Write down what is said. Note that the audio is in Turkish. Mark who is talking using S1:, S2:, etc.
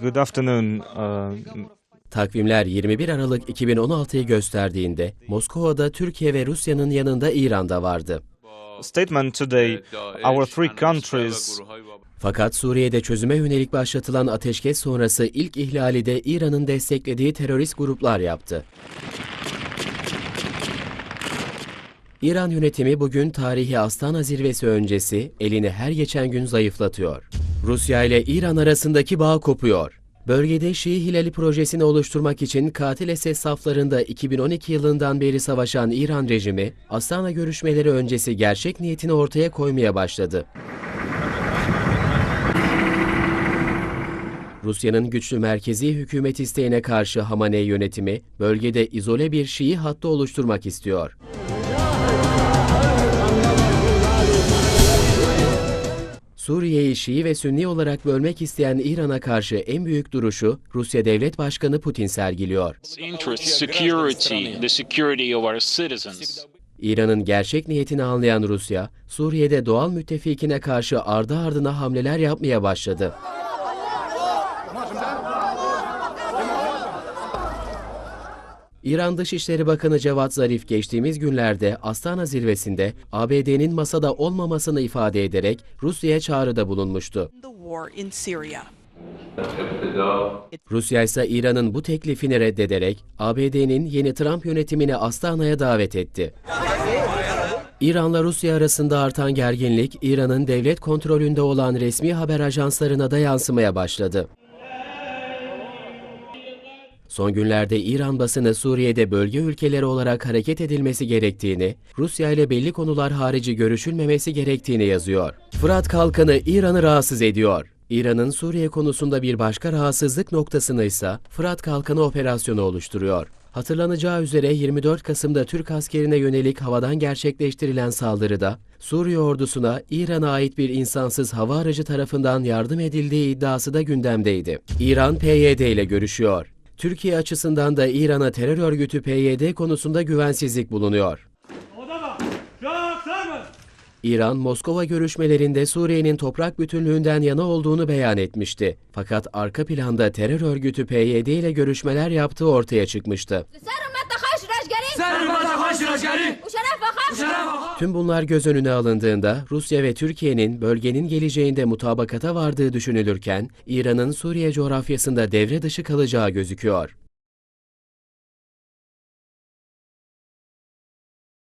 S1: Good afternoon. Uh,
S2: Takvimler 21 Aralık 2016'yı gösterdiğinde Moskova'da Türkiye ve Rusya'nın yanında İran'da vardı.
S1: statement today. Our three countries
S2: Fakat Suriye'de çözüme yönelik başlatılan ateşkes sonrası ilk ihlali de İran'ın desteklediği terörist gruplar yaptı. İran yönetimi bugün tarihi Astana zirvesi öncesi elini her geçen gün zayıflatıyor. Rusya ile İran arasındaki bağ kopuyor. Bölgede Şii Hilali projesini oluşturmak için katil Esed saflarında 2012 yılından beri savaşan İran rejimi, Astana görüşmeleri öncesi gerçek niyetini ortaya koymaya başladı. Rusya'nın güçlü merkezi hükümet isteğine karşı Hamaney yönetimi bölgede izole bir Şii hattı oluşturmak istiyor. Suriye'yi Şii ve Sünni olarak bölmek isteyen İran'a karşı en büyük duruşu Rusya Devlet Başkanı Putin sergiliyor. İran'ın gerçek niyetini anlayan Rusya, Suriye'de doğal müttefikine karşı ardı ardına hamleler yapmaya başladı. İran Dışişleri Bakanı Cevat Zarif geçtiğimiz günlerde Astana zirvesinde ABD'nin masada olmamasını ifade ederek Rusya'ya çağrıda bulunmuştu. Rusya ise İran'ın bu teklifini reddederek ABD'nin yeni Trump yönetimini Astana'ya davet etti. İran'la Rusya arasında artan gerginlik, İran'ın devlet kontrolünde olan resmi haber ajanslarına da yansımaya başladı. Son günlerde İran basını Suriye'de bölge ülkeleri olarak hareket edilmesi gerektiğini, Rusya ile belli konular harici görüşülmemesi gerektiğini yazıyor. Fırat Kalkanı İran'ı rahatsız ediyor. İran'ın Suriye konusunda bir başka rahatsızlık noktasını ise Fırat Kalkanı operasyonu oluşturuyor. Hatırlanacağı üzere 24 Kasım'da Türk askerine yönelik havadan gerçekleştirilen saldırıda Suriye ordusuna İran'a ait bir insansız hava aracı tarafından yardım edildiği iddiası da gündemdeydi. İran PYD ile görüşüyor. Türkiye açısından da İran'a terör örgütü PYD konusunda güvensizlik bulunuyor. İran, Moskova görüşmelerinde Suriye'nin toprak bütünlüğünden yana olduğunu beyan etmişti. Fakat arka planda terör örgütü PYD ile görüşmeler yaptığı ortaya çıkmıştı. Tüm bunlar göz önüne alındığında Rusya ve Türkiye'nin bölgenin geleceğinde mutabakata vardığı düşünülürken İran'ın Suriye coğrafyasında devre dışı kalacağı gözüküyor.